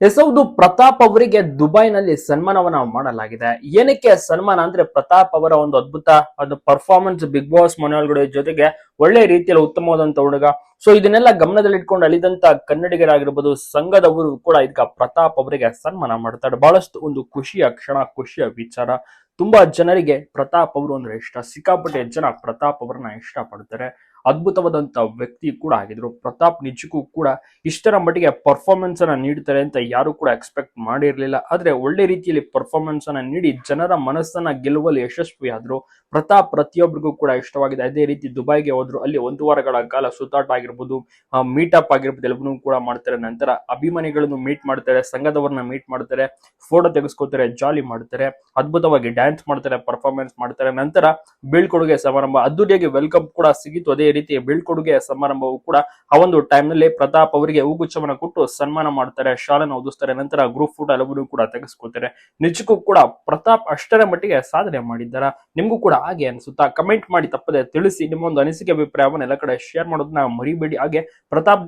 S ಹೌದು ಪ್ರತಾಪ್ ಅವರಿಗೆ ದುಬೈನಲ್ಲಿ ಸನ್ಮಾನವನ್ನ ಮಾಡಲಾಗಿದೆ. ಏನಕ್ಕೆ ಸನ್ಮಾನ ಅಂದ್ರೆ ಪ್ರತಾಪ್ ಅವರ ಒಂದು ಅದ್ಭುತ ಅದು ಪರ್ಫಾರ್ಮೆನ್ಸ್ ಬಿಗ್ ಬಾಸ್ ಮನೆಯೊಳಗಡೆ ಜೊತೆಗೆ ಒಳ್ಳೆ ರೀತಿಯಲ್ಲಿ ಉತ್ತಮವಾದಂತ ಹುಡುಗ. ಸೊ ಇದನ್ನೆಲ್ಲ ಗಮನದಲ್ಲಿ ಇಟ್ಕೊಂಡು ಅಳಿದಂತ ಕನ್ನಡಿಗರಾಗಿರ್ಬೋದು ಸಂಘದವರು ಕೂಡ ಇದಕ್ಕೆ ಪ್ರತಾಪ್ ಅವರಿಗೆ ಸನ್ಮಾನ ಮಾಡ್ತಾರೆ. ಬಹಳಷ್ಟು ಒಂದು ಖುಷಿಯ ಕ್ಷಣ, ಖುಷಿಯ ವಿಚಾರ. ತುಂಬಾ ಜನರಿಗೆ ಪ್ರತಾಪ್ ಅವರು ಅಂದ್ರೆ ಇಷ್ಟ. ಸಿಕ್ಕಾಪಟ್ಟೆ ಜನ ಪ್ರತಾಪ್ ಅವರನ್ನ ಇಷ್ಟಪಡ್ತಾರೆ. ಅದ್ಭುತವಾದಂತ ವ್ಯಕ್ತಿ ಕೂಡ ಆಗಿದ್ರು. ಪ್ರತಾಪ್ ನಿಜಕ್ಕೂ ಕೂಡ ಇಷ್ಟರ ಮಟ್ಟಿಗೆ ಪರ್ಫಾರ್ಮೆನ್ಸ್ ಅನ್ನ ನೀಡ್ತಾರೆ ಅಂತ ಯಾರು ಕೂಡ ಎಕ್ಸ್ಪೆಕ್ಟ್ ಮಾಡಿರ್ಲಿಲ್ಲ. ಆದ್ರೆ ಒಳ್ಳೆ ರೀತಿಯಲ್ಲಿ ಪರ್ಫಾರ್ಮೆನ್ಸ್ ಅನ್ನ ನೀಡಿ ಜನರ ಮನಸ್ಸನ್ನ ಗೆಲ್ಲುವಲ್ಲಿ ಯಶಸ್ವಿ ಆದ್ರು ಪ್ರತಾಪ್ ಪ್ರತಿಯೊಬ್ಬರಿಗೂ ಕೂಡ ಇಷ್ಟವಾಗಿದೆ. ಅದೇ ರೀತಿ ದುಬೈಗೆ ಹೋದ್ರು, ಅಲ್ಲಿ ಒಂದು ವಾರಗಳ ಕಾಲ ಸುತ್ತಾಟ ಆಗಿರ್ಬೋದು ಅಪ್ ಆಗಿರ್ಬೋದು, ಎಲ್ಲವನ್ನೂ ಕೂಡ ಮಾಡ್ತಾರೆ. ನಂತರ ಅಭಿಮಾನಿಗಳನ್ನು ಮೀಟ್ ಮಾಡ್ತಾರೆ, ಸಂಘದವರನ್ನ ಮೀಟ್ ಮಾಡ್ತಾರೆ ಫೋಟೋ ತೆಗೆಸ್ಕೊತಾರೆ ಜಾಲಿ ಮಾಡ್ತಾರೆ, ಅದ್ಭುತವಾಗಿ ಡ್ಯಾನ್ಸ್ ಮಾಡ್ತಾರೆ ಪರ್ಫಾರ್ಮೆನ್ಸ್ ಮಾಡ್ತಾರೆ. ನಂತರ ಬೀಳ್ಕೊಡುಗೆ ಸಮಾರಂಭ. ಅದ್ದೂರಿಯಾಗಿ ವೆಲ್ಕಮ್ ಕೂಡ ಸಿಗಿತು. ಅದೇ ರೀತಿ ಬೀಳ್ಕೊಡುಗೆ ಸಮಾರಂಭವು ಕೂಡ ಆ ಒಂದು ಟೈಮ್ನಲ್ಲಿ ಪ್ರತಾಪ್ ಅವರಿಗೆ ಹೂಗುಚ್ಛವನ್ನ ಕೊಟ್ಟು ಸನ್ಮಾನ ಮಾಡ್ತಾರೆ. ಶಾಲೆನ ಓದಿಸ್ತಾರೆ. ನಂತರ ಗ್ರೂಪ್ ಫೋಟೋ ಎಲ್ಲವನ್ನೂ ಕೂಡ ತೆಗೆಸ್ಕೊತಾರೆ ನಿಜಕ್ಕೂ ಕೂಡ ಪ್ರತಾಪ್ ಅಷ್ಟರ ಮಟ್ಟಿಗೆ ಸಾಧನೆ ಮಾಡಿದ್ದಾರ. ನಿಮ್ಗೂ ಕೂಡ ಹಾಗೆ ಅನ್ಸುತ್ತಾ? ಕಮೆಂಟ್ ಮಾಡಿ ತಪ್ಪದೆ ತಿಳಿಸಿ. ನಿಮ್ಮ ಒಂದು ಅನಿಸಿಕೆ ಅಭಿಪ್ರಾಯವನ್ನು ಎಲ್ಲ ಕಡೆ ಶೇರ್ ಮಾಡೋದನ್ನ ಮರಿಬೇಡಿ. ಹಾಗೆ ಪ್ರತಾಪ್